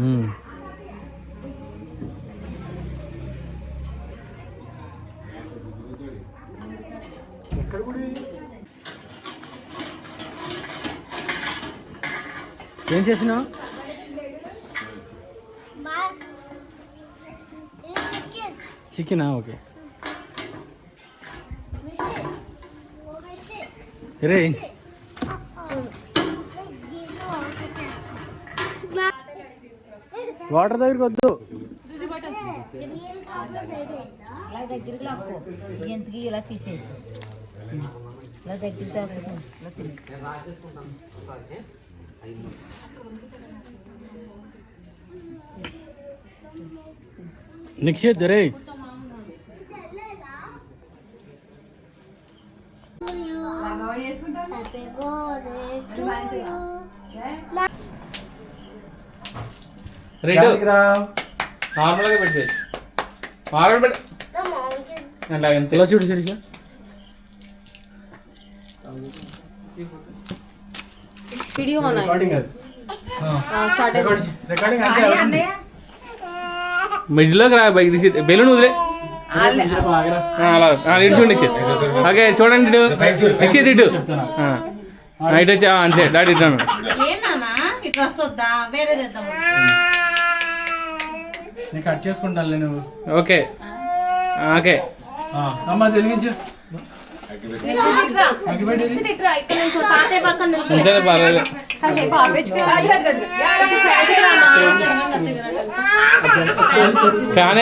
ఉమ్. ఎక్కడ కూడా ఏం చేసినావు చికెనా ఓకే రే వాటర్ దగ్గరికి వద్దు. దగ్గరికి ఇలా తీసేసి ఇలా దగ్గరికి నిక్షేత్ రే రేటు నార్మల్గా పెట్టి నార్మల్ పెట్టి అలా ఎంత? ఇలా చూడు సరిగ్గా. వీడియో ఆన్ రికార్డింగ్ అది. స్టార్ట్ అయిపోయింది రికార్డింగ్ అంటే మిడిల్లోకి రా బయట తీసి. బెలూన్ వదిలే. చూడండి. ఓకే చూడండి ఇటు నిక్షిత్ ఇటు. ఆ. ఆ, ఇటు వచ్చి ఆ, అంతే డాడీ ఇటు అన్నాడు. ఏంటన్నా ఈ డ్రెస్ వద్దా వేరే తెద్దాం నేను కట్ చేసుకుంటాను నేను ఓకే. ఆ, ఓకే అమ్మ తెలిగించు పర్లేదు ఫ్యాన్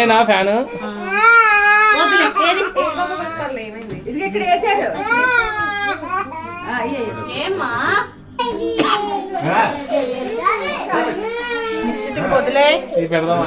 ఏమ్మా? ఇది పెడదామా?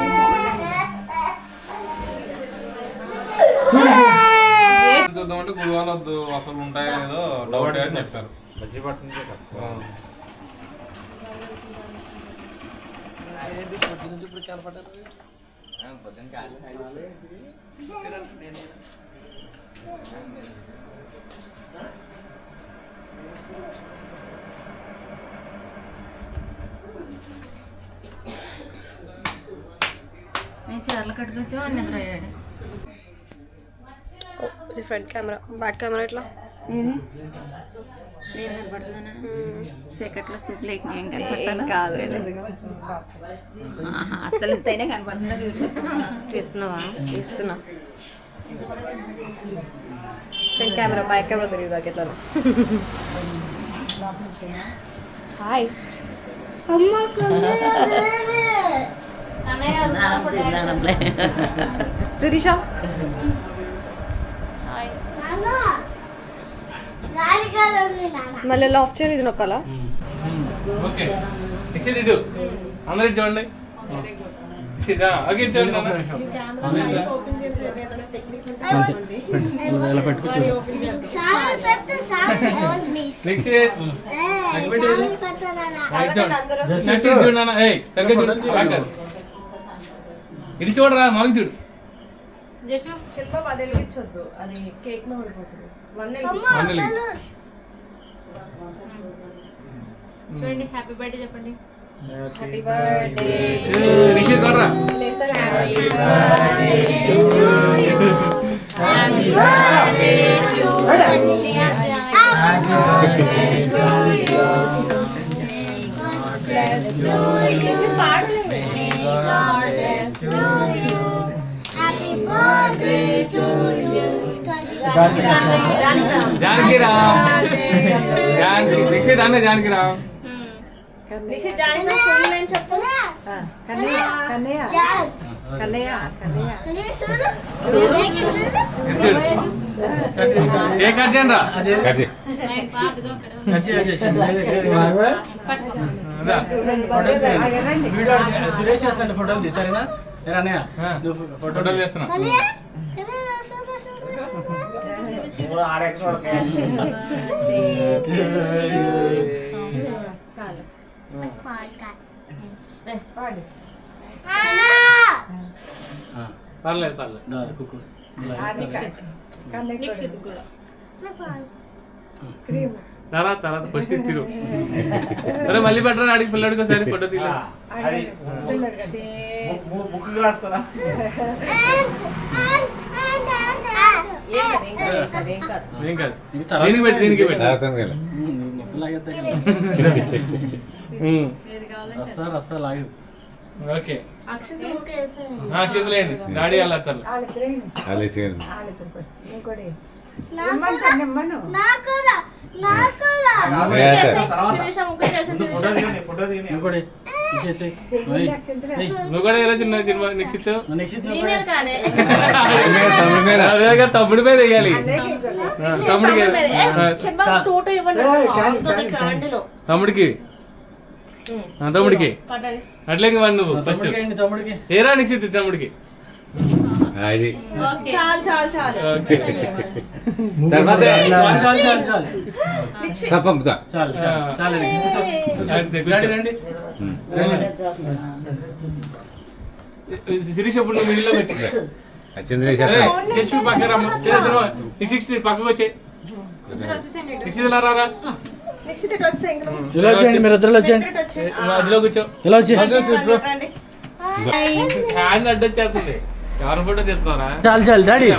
లో అంటే చూద్దామంటే గుడివాళ్ళు వద్దు అసలు ఉంటాయో లేదో డౌట్ అని చెప్పారు. నేను చీరలు కట్టుకొచ్చి నిద్ర అయ్యాడు ఇది ఫ్రంట్ కెమెరా బ్యాక్ కెమెరా ఇట్లా నేను కనపడుతున్నానా? సెకండ్లో సూప్ లేక నేను కనపడతాను కాదు. అసలు ఇంతైనా కనపడుతుందా చూడు. తీస్తున్నావా తీస్తున్నా ఫ్రంట్ కెమెరా బ్యాక్ కెమెరా తెలియదు నాకు ఎట్లా? హాయ్. శిరీష? మళ్ళీ ఆఫ్ చేయాలి ఇది నొక్కాలా? ఓకే. నిక్షిత్ ఇటు. అందరు చూడండి. ఇటు చూడరా మాకు చూడు. జస్ట్ చిన్న పది వెలిగించొద్దు అది కేక్లో పడిపోతుంది. వన్ చూడండి హ్యాపీ బర్త్డే చెప్పండి. హ్యాపీ బర్త్డే ఇటు చూడు. ఏ కట్ చేయండి వీడియో సురేష్ చేస్తాండి ఫోటోలు తీసారేనా ఏరా అన్నయ్య ఆ. నువ్వు ఫోటో ఫోటోలు చేస్తున్నా చాలు పర్లేదు పర్లేదు దా, కుక్కు నిక్షిత్ కూడా తర్వాత తర్వాత ఫస్ట్ తిరు అరే మళ్ళీ పెట్టరా అడిగి పిల్లడికి ఒకసారి ఫోటో తీయ. ఏం కాదు, ఏం కాదు, దీనికి పెట్టి దీనికి పెట్టి. రస్సా రస్సా లాగు. ఓకే. అక్షంత ఊరికే వేసేయ్. ఆ, చేతులేండి డాడీ వాళ్ళ నువ్వు కూడా ఎలా చిన్న సినిమా? నెక్స్ట్? నెక్స్ట్ నీ మీద కాదే. అదేగా తమ్ముడి మీద. వేయాలి. తమ్ముడికి. తమ్ముడికి? ఆ, తమ్ముడికి. అట్లే వాడు నువ్వు ఫస్ట్ తమ్ముడికి ఏంటి తమ్ముడికి. ఏరా నెక్స్ట్ తమ్ముడికి? చాలు చాలు చాలు. ఓకే. చాలు చాలు చాలు చాలు. తప్పంపుతా చాలు. చాలు చాలు ఇది. అంతే, రండి రండి. శిరీష్ ఇప్పుడు నువ్వు మిడిల్లో వచ్చింది చంద్రశేఖర్ జస్ట్ పక్కన రమ్మ. ఈ సిక్స్ పక్కకు వచ్చే. రారా. ఇలా వచ్చేయండి మీరు? ఇద్దరు వచ్చేయండి? అదిలో కూర్చో ఇలా వచ్చి రండి. హ్యాండ్ అడ్డొచ్చేస్తుంది ఎవరి ఫోటో తీస్తున్నారా చాలు చాలు డాడీ.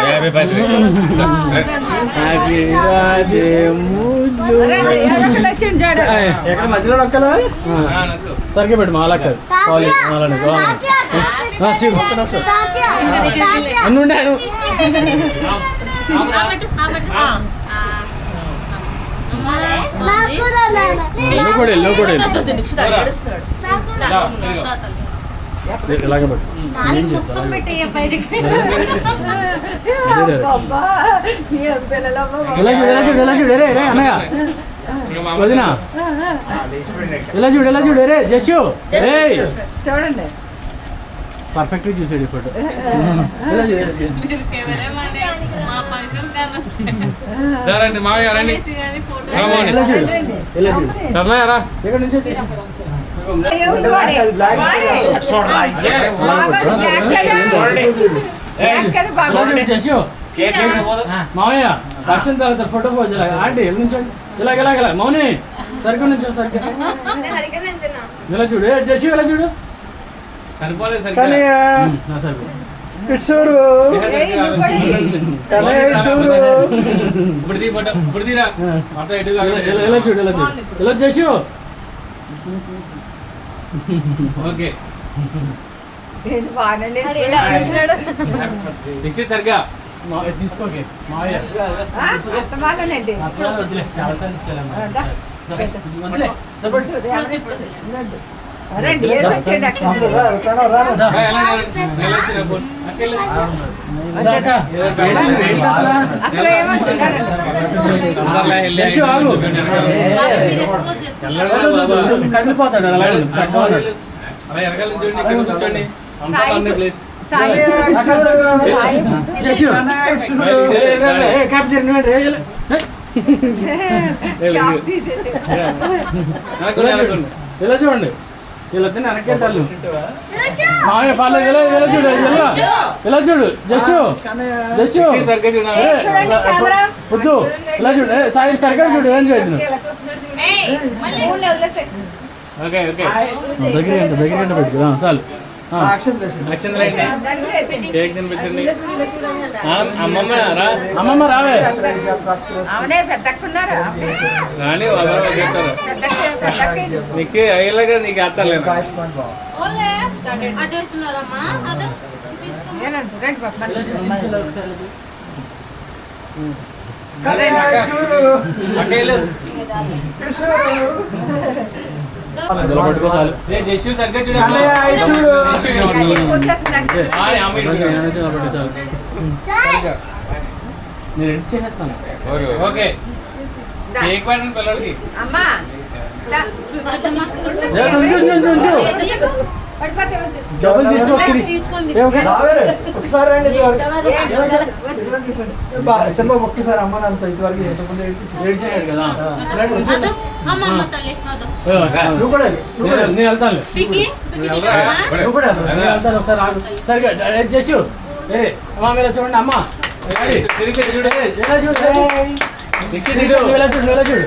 హ్యాపీ బర్త్డే ఎక్కడ మధ్యలో నొక్కలా. సరిగ్గా పెట్టు మా అలా కాదు కాలేజ్ అలానే కావాలి ఎల్లో కూడా ఎల్లో కూడా. ఇలాగ అన్నయ్య. వదినా. ఇలా చూడు ఇలా చూడు రే జస్సు. చూడండి. పర్ఫెక్ట్ చూసాడు ఈ ఫోటో రండి మావయ్య రండి. రా, మావయ్య. ఇలా ఇలా దక్షిణ తర్వాత ఫోటో పోజ్ ఆంటీ ఎల్లు నుంచి ఇలాగ ఇలాగ ఇలా మౌని సరిగ్గా నుంచి సరిగ్గా ఇలా చూడు. ఏ జస్సు ఇలా చూడు. సరిపోలేదు సరిగ్గా. సరిగ్గా ఇట్సూరు ఇలా చూడు ఓకే సరిగ్గా తీసుకోకే మావయ్య చాలా సార్లు కదిలిపోతాడు అలా కూర్చోండి ప్లేస్ చూడండి తిని వెనకెట్టాలు మామయ్య పర్లేదు ఇలా ఇలా చూడు? ఇలా ఇలా చూడు. జస్సు. జస్సు. వద్దు. ఇలా చూడు? ఏ, సాయి సరిగ్గా చూడు. ఏం చేస్తున్నావు ఓకే ఓకే దగ్గర దగ్గర గంట పెట్టు ఆ, చాలు. అమ్మమ్మ రా. అమ్మమ్మ రావే. వాళ్ళ చెప్తారు నీకు అయ్యేలాగా నీకు అత్తలేదు నేనండి నేను ఎడిట్ చేసేస్తాను ఓకే కేక్ పిల్లడికి అమ్మా. పడిపోతే వచ్చు. డబ్బులు తీసుకో సిరి. ఏ, ఓకే. రావేరే ఒకసారి రండి చంద్రబాబు ఒక్కసారి అమ్మ నాన్నతో ఇటువరకు ఎంతమంది? ఏడ్చేయాడు కదా. నువ్వు కూడా నేను- వెళ్తాను. నువ్వు కూడా వెళ్ళు. నేను వెళ్తాను ఒకసారి సరిగా చేసు? ఏ అమ్మ మీరు చూడండి అమ్మ. చూడు. చూడు. చూడు. చూడు చూడు.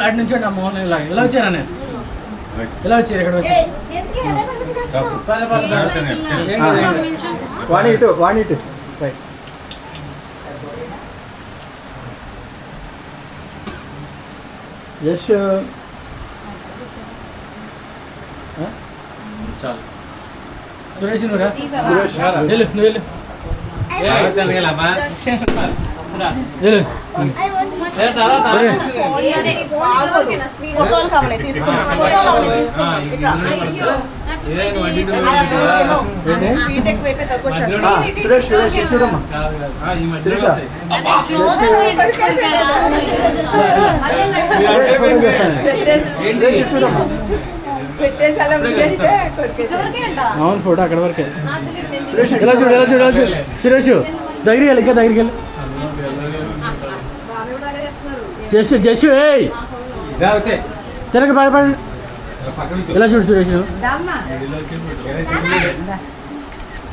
అటు నుంచి అమ్మ ఇలా ఇలా వచ్చారా నేను ఇలా వచ్చారు ఇక్కడ. వాణి ఇటు వాణి ఇటు రైట్ యశ్ చాలు సురేష్ సురేష్ వెళ్ళు నువ్వు వెళ్ళు అవును ఫోటో అక్కడ వరకే. సురేష్ ఇలా చూడు ఇలా చూడు? సురేష్ దగ్గరికి వెళ్ళి ఇంకా దగ్గరికి వెళ్ళి. జస్సు జస్సు ఏయ్! తిరగ పడపడి ఇలా చూడు సురేష్.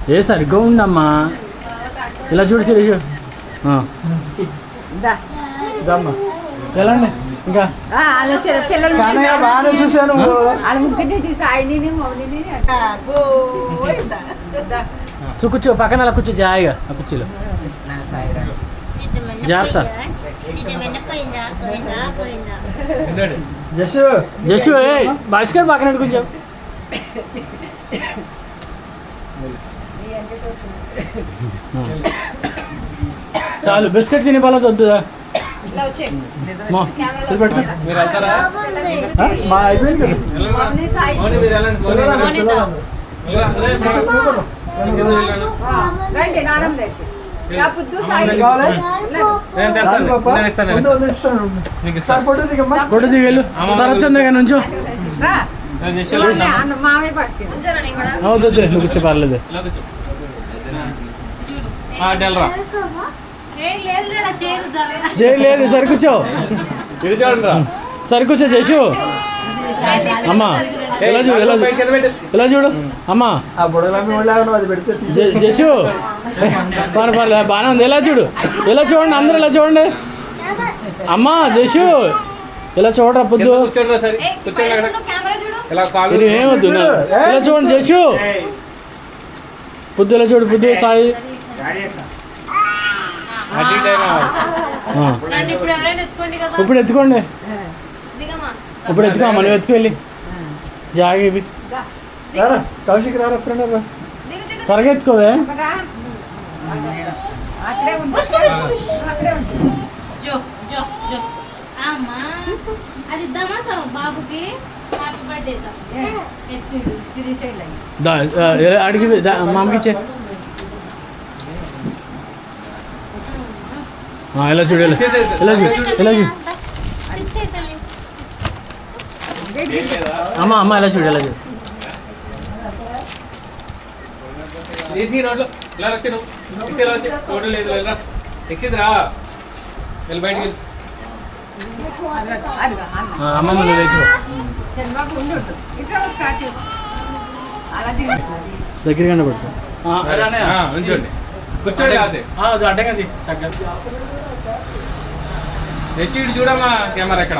ఏ సరిగ్గా ఉందమ్మా? ఇలా చూడు సురేష్ వెళ్ళండి ఇంకా? బాగానే కూర్చో పక్కన అలా కూర్చో జాయిగా ఆ కుర్చీలో. జాగ్రత్త. జస్సు. ఏ బాస్కెట్ పక్కన పెట్టి కొంచెం చాలు బిస్కెట్ తిని పర్లేదు వద్దు ఇలా వచ్చే. మా. ఇది పట్టుకో. మీరు వెళ్తారా? అయిపోయింది ఫోటో దిగమ్మా. ఫోటో దిగి వెళ్ళు. తర్వాత చంద్ర నుంచో కూర్చో పర్లేదు. ఇలా కూర్చో. ఆ, అటు వెళ్ళరా జై లేదు సరి కూర్చో ఇది చూడండి రా. సరి కూర్చో చేసు అమ్మా. ఇలా చూడు ఇలా చూడు. ఇలా చూడు? అమ్మా. జసు పర్లేదు పర్లేదు బాగానే ఉంది. ఇలా చూడు? ఇలా చూడండి అందరూ ఇలా చూడండి? అమ్మా జసు ఇలా చూడరా పొద్దు? ఇది ఏమొద్దు ఇలా చూడండి జసు పొద్దు ఇలా చూడు పొద్దు సాయి. ఇప్పుడు ఎత్తుకోండి ఇప్పుడు ఎత్తుకో మనం ఎత్తుకు వెళ్ళి జాగి రారా కౌశిక్ రారా ఎప్పుడైనా రా. త్వరగా ఎత్తుకోవే రా. అక్కడే ఉండు అక్కడే ఉండు జో జో జో అమ్మా అది ఇద్దామా తా- బాబుకి హ్యాపీ బర్త్డే హెచ్చుడు శ్రీశైలం దా ఆ, ఏ- అడిగి దా, మామకి ఇచ్చే ఆ, ఇలా చూడు ఇలా ఇలా చూడు ఇలా చూడు వెళ్ళి బయటికి వెళ్ళి. అదిగో అన్న ఆ, అమ్మమ్మ నువ్వు అదే. ఆ, అది అడ్డంగా చూడమ్మా కెమెరా ఎక్కడ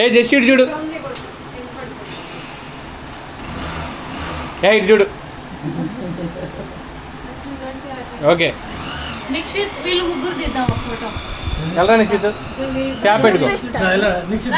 ఏ జస్ట్ ఇటు చూడు. ఏ ఇటు చూడు. ఓకే. నిక్షిత్ వీళ్ళు ముగ్గురు తీద్దాం ఫోటో. ఎలా నిక్షిత్? క్యాప్ పెట్టుకో. నిక్షిత్